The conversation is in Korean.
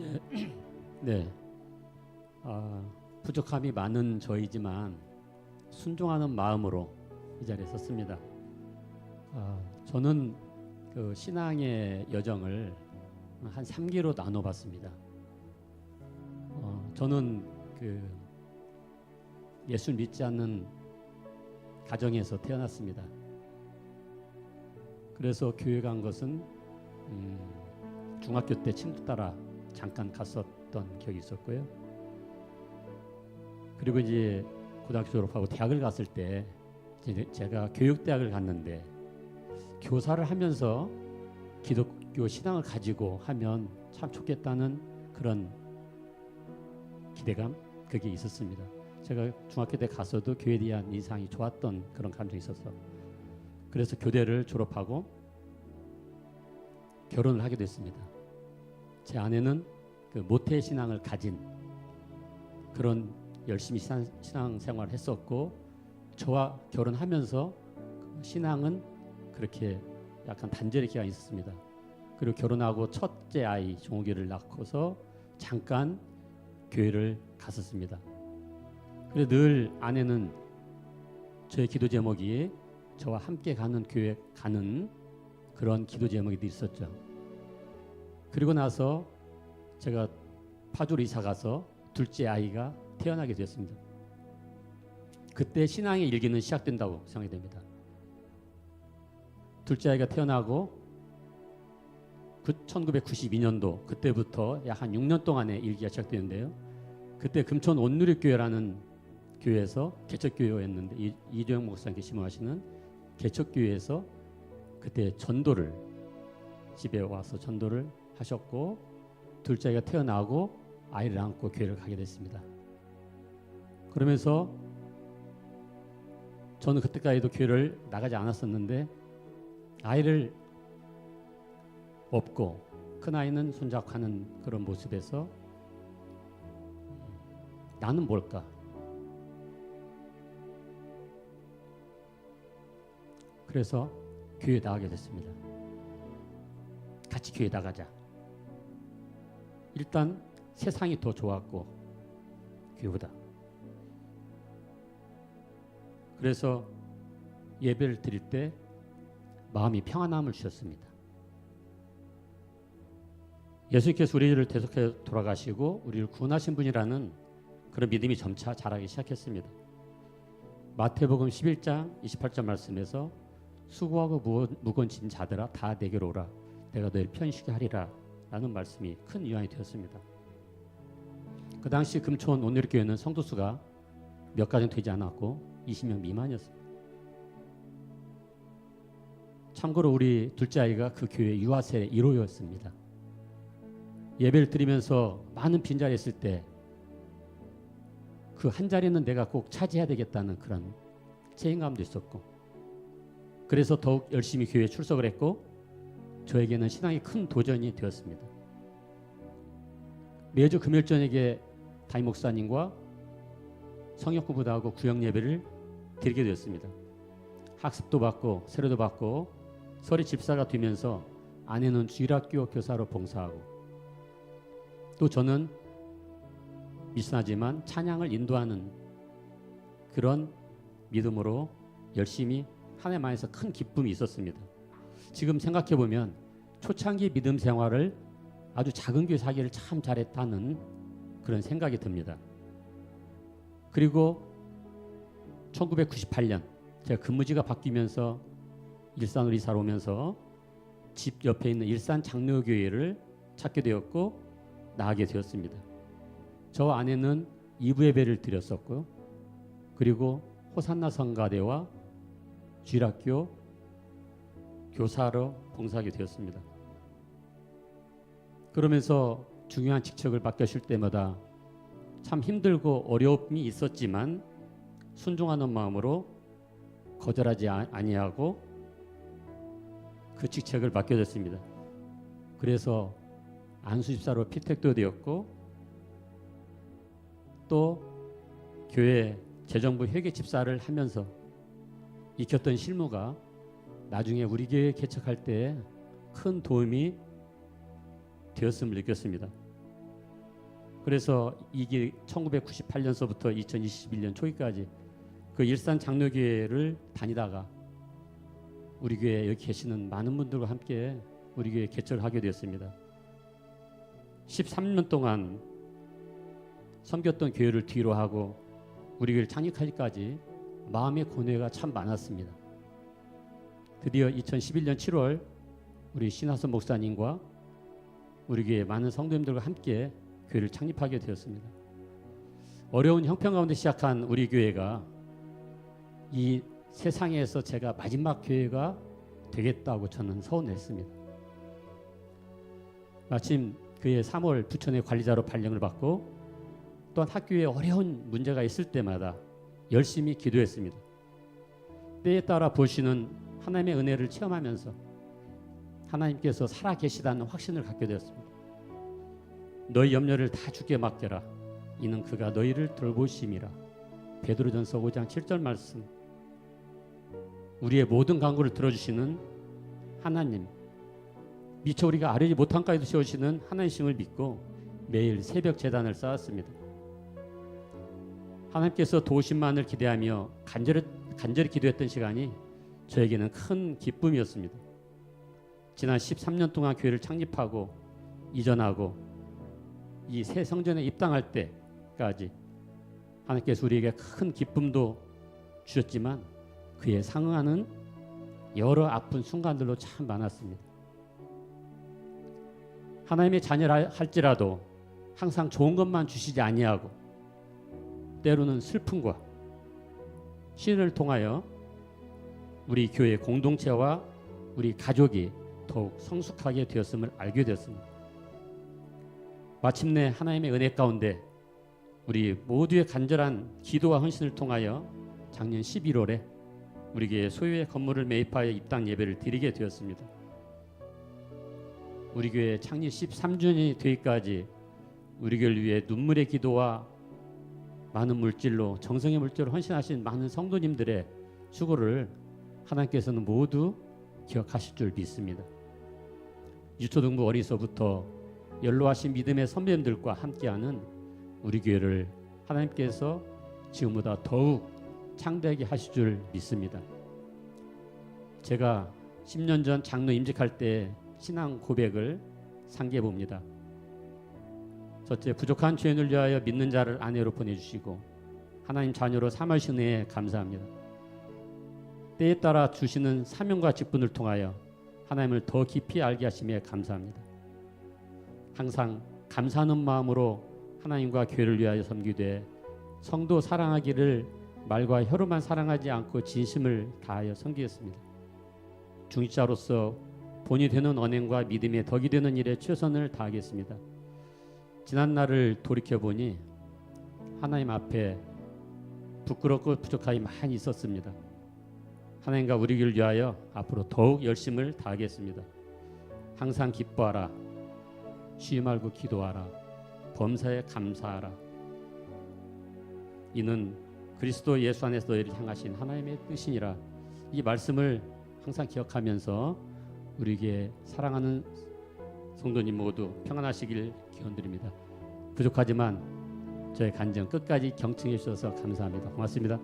예, 네. 아, 부족함이 많은 저이지만 순종하는 마음으로 이 자리에 섰습니다. 아, 저는 그 신앙의 여정을 한 3기로 나눠봤습니다. 어, 저는 그 예수 믿지 않는 가정에서 태어났습니다. 그래서 교회 간 것은 음, 중학교 때 친구 따라 잠깐 갔었던 기억이 있었고요. 그리고 이제 고등학교 졸업하고 대학을 갔을 때 제가 교육대학을 갔는데 교사를 하면서 기독교 신앙을 가지고 하면 참 좋겠다는 그런 기대감 그게 있었습니다. 제가 중학교 때 가서도 교회에 대한 인상이 좋았던 그런 감정이 있었어. 그래서 교대를 졸업하고 결혼을 하게 됐습니다. 제 아내는 그 모태 신앙을 가진 그런 열심히 신앙, 생활을 했었고 저와 결혼하면서 그 신앙은 그렇게 약간 단절의 기간이 있었습니다. 그리고 결혼하고 첫째 아이 종욱이를 낳고서 잠깐 교회를 갔었습니다. 그래 늘 아내는 저의 기도 제목이 저와 함께 가는 교회 가는 그런 기도 제목이 있었죠. 그리고 나서 제가 파주로 이사 가서 둘째 아이가 태어나게 되었습니다. 그때 신앙의 일기는 시작된다고 생각이 됩니다. 둘째 아이가 태어나고 그 1992년도 그때부터 약 한 6년 동안의 일기가 시작되는데요. 그때 금천 온누리교회라는 교회에서 개척교회였는데 이- 이재용 목사님께 심호하시는 개척교회에서 그때 전도를 집에 와서 전도를 하셨고 둘째 아이가 태어나고 아이를 안고 교회를 가게 됐습니다. 그러면서 저는 그때까지도 교회를 나가지 않았었는데 아이를 업고 큰 아이는 손잡고 하는 그런 모습에서 나는 뭘까? 그래서 교회 나가게 됐습니다. 같이 교회 나가자. 일단 세상이 더 좋았고 교회보다. 그래서 예배를 드릴 때 마음이 평안함을 주셨습니다. 예수께서 우리를 대속해 돌아가시고 우리를 구원하신 분이라는 그런 믿음이 점차 자라기 시작했습니다. 마태복음 11장 28절 말씀에서 수고하고 무거- 무거운 짐 자들아 다 내게로 오라 내가 너희를 편식하게 하리라 라는 말씀이 큰 위안이 되었습니다. 그 당시 금촌 온누리교회는 성도 수가 몇 가정 되지 않았고 20명 미만이었습니다. 참고로 우리 둘째 아이가 그 교회 유아세 1호였습니다. 예배를 드리면서 많은 빈자리 있을 때 그 한 자리는 내가 꼭 차지해야 되겠다는 그런 책임감도 있었고 그래서 더욱 열심히 교회에 출석을 했고 저에게는 신앙이 큰 도전이 되었습니다. 매주 금요일 저녁에 담임 목사님과 성역 공부도 하고 구역 예배를 드리게 되었습니다. 학습도 받고 세례도 받고 설이 집사가 되면서 아내는 주일학교 교사로 봉사하고 또 저는 미순하지만 찬양을 인도하는 그런 믿음으로 열심히 한 해만에서 큰 기쁨이 있었습니다. 지금 생각해 보면 초창기 믿음 생활을 아주 작은 교회 사기를 참 잘했다는 그런 생각이 듭니다. 그리고 1998년 제가 근무지가 바뀌면서 일산으로 이사를 오면서 집 옆에 있는 일산 장로교회를 찾게 되었고 나가게 되었습니다. 저 아내는 2부 예배를 드렸었고요. 그리고 호산나 성가대와 주일학교 교사로 봉사하게 되었습니다. 그러면서 중요한 직책을 맡으실 때마다 참 힘들고 어려움이 있었지만 순종하는 마음으로 거절하지 아- 아니하고 그 직책을 맡겨졌습니다. 그래서 안수집사로 피택도 되었고 또 교회 재정부 회계 집사를 하면서 익혔던 실무가 나중에 우리 교회 개척할 때 큰 도움이 되었음을 느꼈습니다. 그래서 이게 1998년서부터 2021년 초기까지 그 일산 장로교회를 다니다가 우리 교회 여기 계시는 많은 분들과 함께 우리 교회 개척을 하게 되었습니다. 13년 동안 섬겼던 교회를 뒤로 하고 우리 교회를 창립하기까지 마음의 고뇌가 참 많았습니다. 드디어 2011년 7월 우리 신하선 목사님과 우리 교회 많은 성도님들과 함께 교회를 창립하게 되었습니다. 어려운 형편 가운데 시작한 우리 교회가 이 세상에서 제가 마지막 교회가 되겠다고 저는 서운했습니다. 마침 그해 3월 부천의 관리자로 발령을 받고 또한 학교에 어려운 문제가 있을 때마다 열심히 기도했습니다. 때에 따라 보시는 하나님의 은혜를 체험하면서 하나님께서 살아 계시다는 확신을 갖게 되었습니다. 너희 염려를 다 주께 맡겨라. 이는 그가 너희를 돌보심이라. 베드로전서 5장 7절 말씀. 우리의 모든 간구를 들어주시는 하나님. 미처 우리가 아뢰지 못한 까지도 세우시는 하나님심을 믿고 매일 새벽 재단을 쌓았습니다. 하나님께서 도우심만을 기대하며 간절히, 간절히 기도했던 시간이 저에게는 큰 기쁨이었습니다. 지난 13년 동안 교회를 창립하고 이전하고 이 새 성전에 입당할 때까지 하나님께서 우리에게 큰 기쁨도 주셨지만 그에 상응하는 여러 아픈 순간들도 참 많았습니다. 하나님의 자녀라 할지라도 항상 좋은 것만 주시지 아니하고 때로는 슬픔과 신을 통하여 우리 교회 공동체와 우리 가족이 더욱 성숙하게 되었음을 알게 되었습니다. 마침내 하나님의 은혜 가운데 우리 모두의 간절한 기도와 헌신을 통하여 작년 11월에 우리 교회 소유의 건물을 매입하여 입당 예배를 드리게 되었습니다. 우리 교회 창립 13주년이 되기까지 우리 교회를 위해 눈물의 기도와 많은 물질로 정성의 물질로 헌신하신 많은 성도님들의 수고를 하나님께서는 모두 기억하실 줄 믿습니다. 유초등부 어리서부터 연로하신 믿음의 선배님들과 함께하는 우리 교회를 하나님께서 지금보다 더욱 창대하게 하실 줄 믿습니다. 제가 10년 전 장로 임직할 때 신앙 고백을 상기해 봅니다. 첫째 부족한 죄인을 위하여 믿는 자를 아내로 보내주시고 하나님 자녀로 삼으신 은혜에 감사합니다. 때에 따라 주시는 사명과 직분을 통하여 하나님을 더 깊이 알게 하심에 감사합니다. 항상 감사하는 마음으로 하나님과 교회를 위하여 섬기되 성도 사랑하기를 말과 혀로만 사랑하지 않고 진심을 다하여 섬기겠습니다. 중직자로서 본이 되는 언행과 믿음에 덕이 되는 일에 최선을 다하겠습니다. 지난 날을 돌이켜 보니 하나님 앞에 부끄럽고 부족함이 많이 있었습니다. 하나님과 우리 길 위하여 앞으로 더욱 열심을 다하겠습니다. 항상 기뻐하라. 쉬지 말고 기도하라. 범사에 감사하라. 이는 그리스도 예수 안에서 너희를 향하신 하나님의 뜻이니라. 이 말씀을 항상 기억하면서 우리에게 사랑하는 성도님 모두 평안하시길 기원드립니다. 부족하지만 저의 간증 끝까지 경청해 주셔서 감사합니다. 고맙습니다.